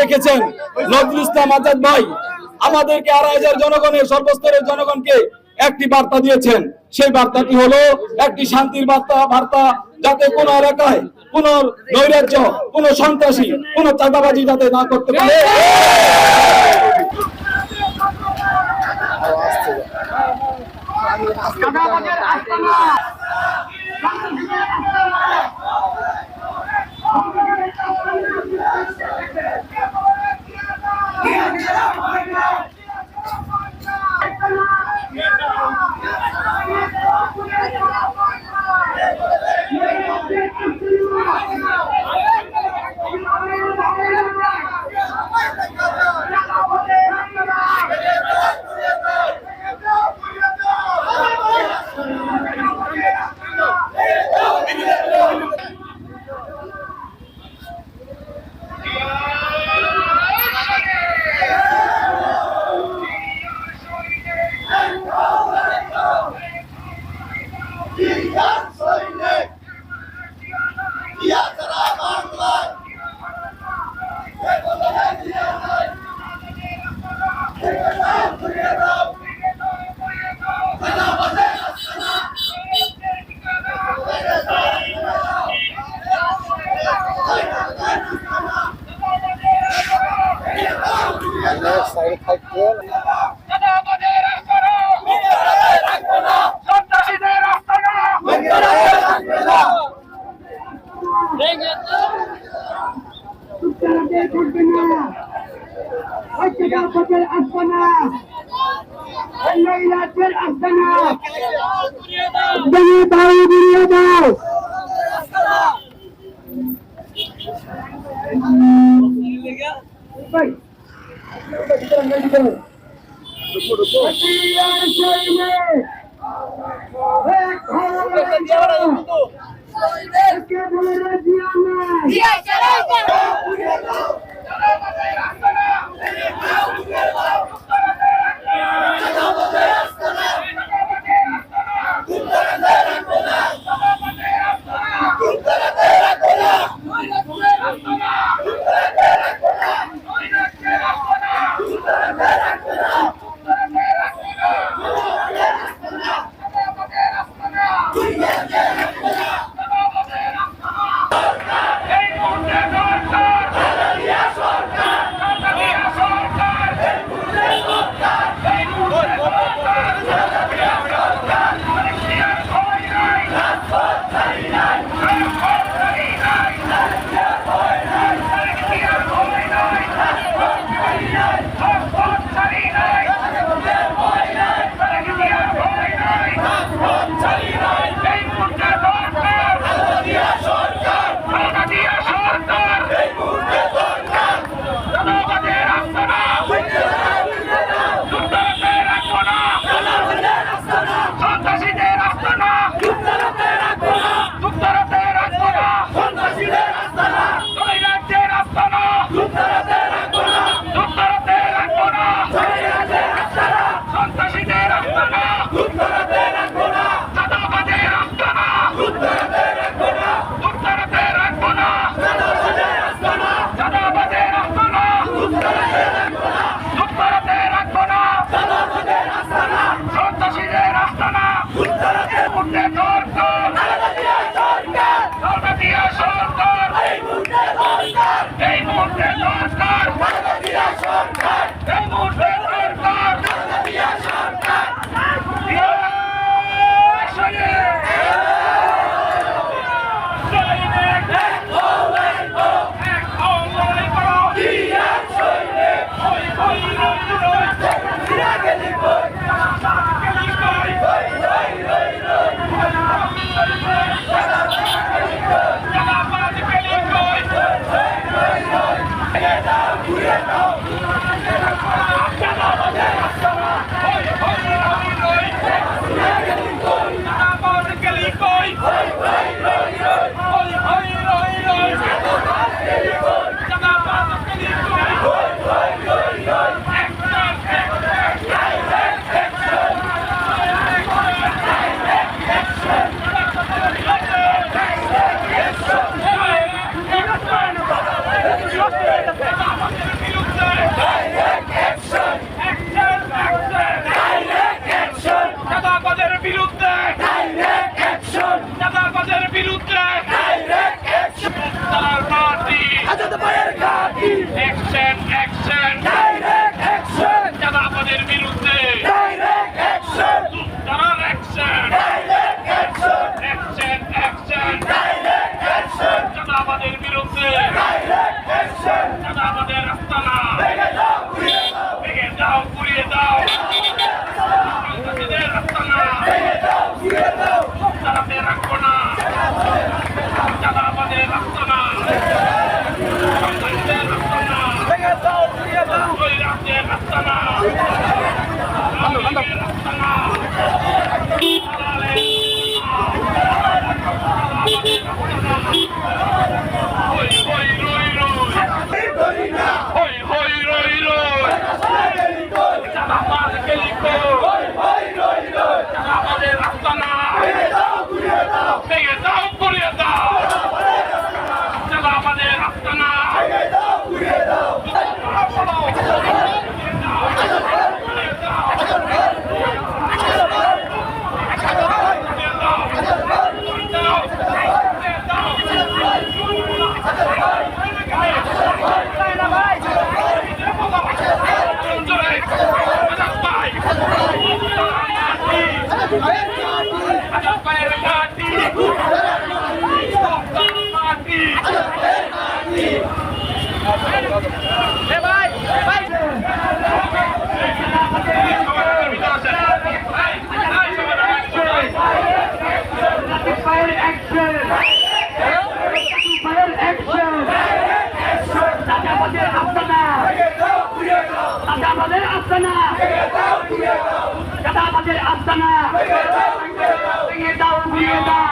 দেখেছেন নজরুল ইসলাম আজাদ ভাই। আমাদেরকে আড়াই হাজার জনগণের সর্বস্তরের জনগণকে একটি বার্তা দিয়েছেন। সেই বার্তাটি হলো, একটি শান্তির বার্তা বার্তা যাতে কোন এলাকায় কোন নৈরাজ্য, কোন সন্ত্রাসী, কোন চাঁদাবাজি যাতে না করতে পারে। আস্তানা আস্তানা ভেঙে দাও দাও সন্ত্রাসীদের 감사합니다. চাঁদাবাজের আস্তানা! চাঁদাবাজের আস্তানা! দাও, দাও!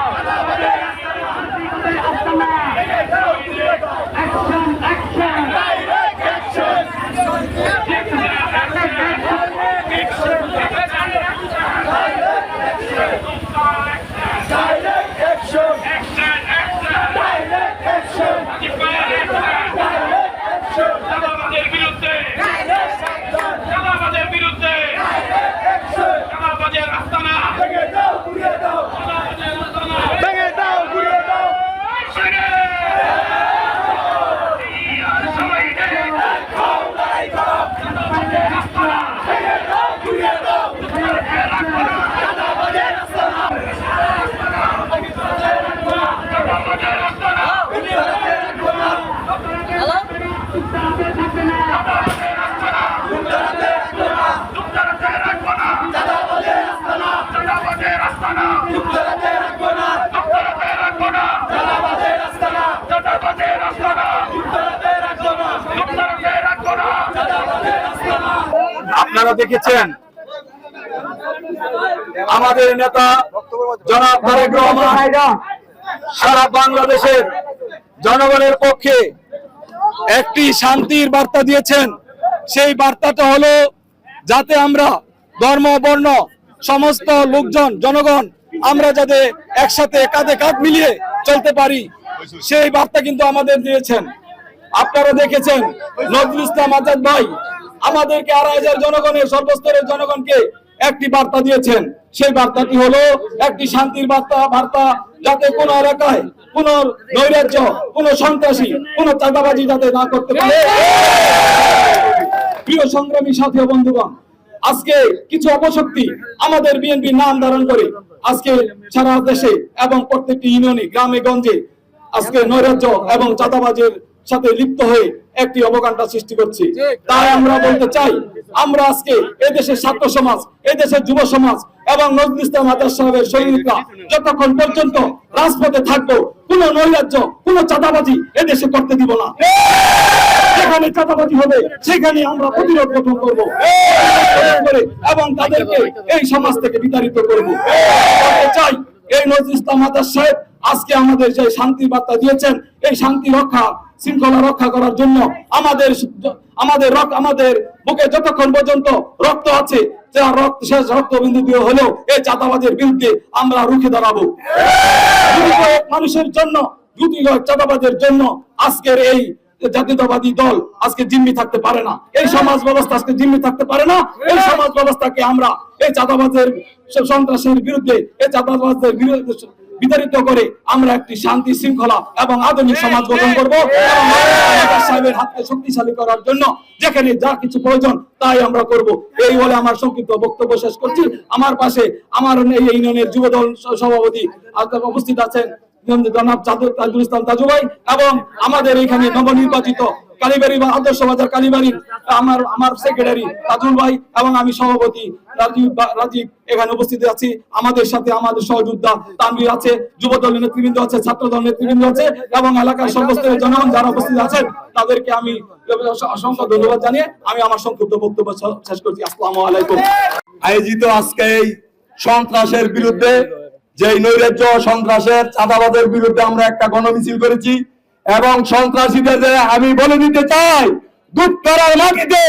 আপনারা দেখেছেন। আমাদের নেতা জনাব তারেক রহমান সারা বাংলাদেশের জনগণের পক্ষে একটি শান্তির বার্তা দিয়েছেন। সেই বার্তাটা হলো, যাতে আমরা ধর্ম, বর্ণ, সমস্ত লোকজন, জনগণ আমরা যাতে একসাথে কাঁধে কাঁধ মিলিয়ে চলতে পারি, সেই বার্তা কিন্তু আমাদের দিয়েছেন। আপনারা দেখেছেন, নজরুল ইসলাম আজাদ ভাই আমাদেরকে আড়াই হাজার জনগণের সর্বস্তরের জনগণকে একটি বার্তা দিয়েছেন। সেই বার্তাটি হলো, একটি শান্তির বার্তা বার্তা যাতে কোন এলাকায়, কোন নৈরাজ্য, কোন সন্ত্রাসী, কোন চাঁদাবাজি যাতে না করতে পারে। প্রিয় সংগ্রামী সাথী বন্ধুগণ, আজকে কিছু অপশক্তি আমাদের বিএনপি নাম ধারণ করে আজকে সারা দেশে এবং প্রত্যেকটি ইউনিয়নে গ্রামে, গঞ্জে আজকে নৈরাজ্য এবং চাঁদাবাজের সাথে লিপ্ত হয়ে একটি অবকাণ্ঠা সৃষ্টি করছে। তাই আমরা বলতে চাই আমরা আজকে এদেশের ছাত্র সমাজ এদেশের যুব সমাজ এবং নজরুল ইসলাম আজাদ সাহেবের সৈনিকরা যতক্ষণ পর্যন্ত রাজপথে থাকব কোন নৈরাজ্য কোন চাঁদাবাজি এদেশে করতে দিব না। যেখানে চাঁদাবাজি হবে সেখানে আমরা প্রতিরোধ গঠন করব। এবং তাদেরকে এই সমাজ থেকে বিতাড়িত করব। চাই এই নজরুল ইসলাম আজাদ সাহেব আজকে আমাদের যে শান্তি বার্তা দিয়েছেন এই শান্তি রক্ষা শৃঙ্খলা রক্ষা করার জন্য আমাদের আমাদের রক্ত আমাদের বুকে যতক্ষণ পর্যন্ত রক্ত আছে রক্ত শেষ রক্তবিন্দু দিয়ে হলেও এই চাঁদাবাজের বিরুদ্ধে আমরা রুখে দাঁড়াবো। মানুষের জন্য কয়েক চাঁদাবাজের জন্য আজকের এই জাতীয়তাবাদী দল আজকে জিম্মি থাকতে পারে না। এই সমাজ ব্যবস্থা আজকে জিম্মি থাকতে পারে না। এই সমাজ ব্যবস্থাকে আমরা এই চাঁদাবাজের সন্ত্রাসের বিরুদ্ধে, এই বিরুদ্ধে বিতাড়িত করে আমরা একটি শান্তি শৃঙ্খলা এবং আধুনিক সমাজ গঠন করব। সাহেবের হাতকে শক্তিশালী করার জন্য যেখানে যা কিছু প্রয়োজন তাই আমরা করব। এই বলে আমার সংক্ষিপ্ত বক্তব্য শেষ করছি। আমার পাশে আমার এই ইউনিয়নের যুব দল সভাপতি উপস্থিত আছেন জনাব তাজুল ইসলাম তাজু ভাই এবং আমাদের এখানে নবনির্বাচিত কালীবাড়ি আদর্শ বাজার কালীবাড়ির আমার আমার সেক্রেটারি রাজুল ভাই এবং আমি সভাপতি রাজীব রাজীব এখানে উপস্থিত আছি। আমাদের সাথে আমাদের সহযোদ্ধা তানভীর আছে যুব দলের নেতৃবৃন্দ আছে ছাত্র দলের নেতৃবৃন্দ আছে এবং এলাকার সমস্ত জনগণ যারা উপস্থিত আছেন, তাদেরকে আমি অসংখ্য ধন্যবাদ জানিয়ে আমি আমার সংক্ষিপ্ত বক্তব্য শেষ করছি। আসসালামু আলাইকুম। আয়োজিত আজকে এই সন্ত্রাসের বিরুদ্ধে যে নৈরাজ্য সন্ত্রাসের চাঁদাবাদের বিরুদ্ধে আমরা একটা গণমিছিল করেছি এবং সন্ত্রাসীদের আমি বলে দিতে চাই দুঃখরার মাটিতে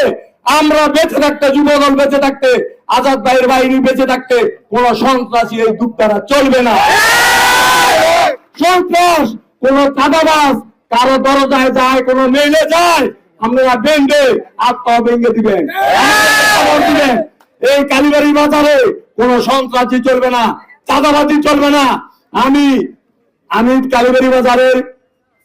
আমরা বেঁচে থাকতে, যুবদল বেঁচে থাকতে, আজাদ ভাইয়ের বাহিনী বেঁচে থাকতে কোন সন্ত্রাসী এই দুঃখরা চলবে না। সন্ত্রাস কোন চাঁদাবাজ, কারও দরজায় যায়, কোন মেলে যায়, আপনারা বেঙ্গে আত্মা ভেঙে দিবেন। দিবেন। এই কালীবাড়ি বাজারে কোন সন্ত্রাসী চলবে না, চাঁদাবাজি চলবে না। আমি আমি কালীবাড়ি বাজারের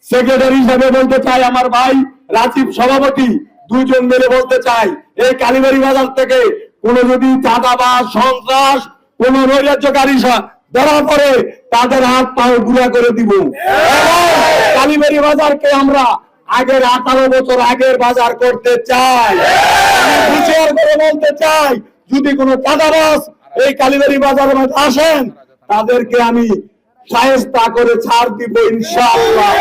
সেক্রেটারি হিসাবে বলতে চাই আমার ভাই রাজীব সভাপতি, দুইজন মিলে বলতে চাই, এই কালীবাড়ি বাজার থেকে কোন যদি চাঁদাবাজ, সন্ত্রাস, কোন নৈরাজ্যকারী ধরা পড়ে, তাদের হাত পাও গুড়া করে দিব। কালীবাড়ি বাজারকে আমরা আগের আঠারো বছর আগের বাজার করতে চাই। হুঁশিয়ার করে বলতে চাই, যদি কোনো চাঁদাবাজ এই কালীবাড়ি বাজারের মধ্যে আসেন, তাদেরকে আমি সাহেস্তা করে ছাড় দিব ইনশাআল্লাহ।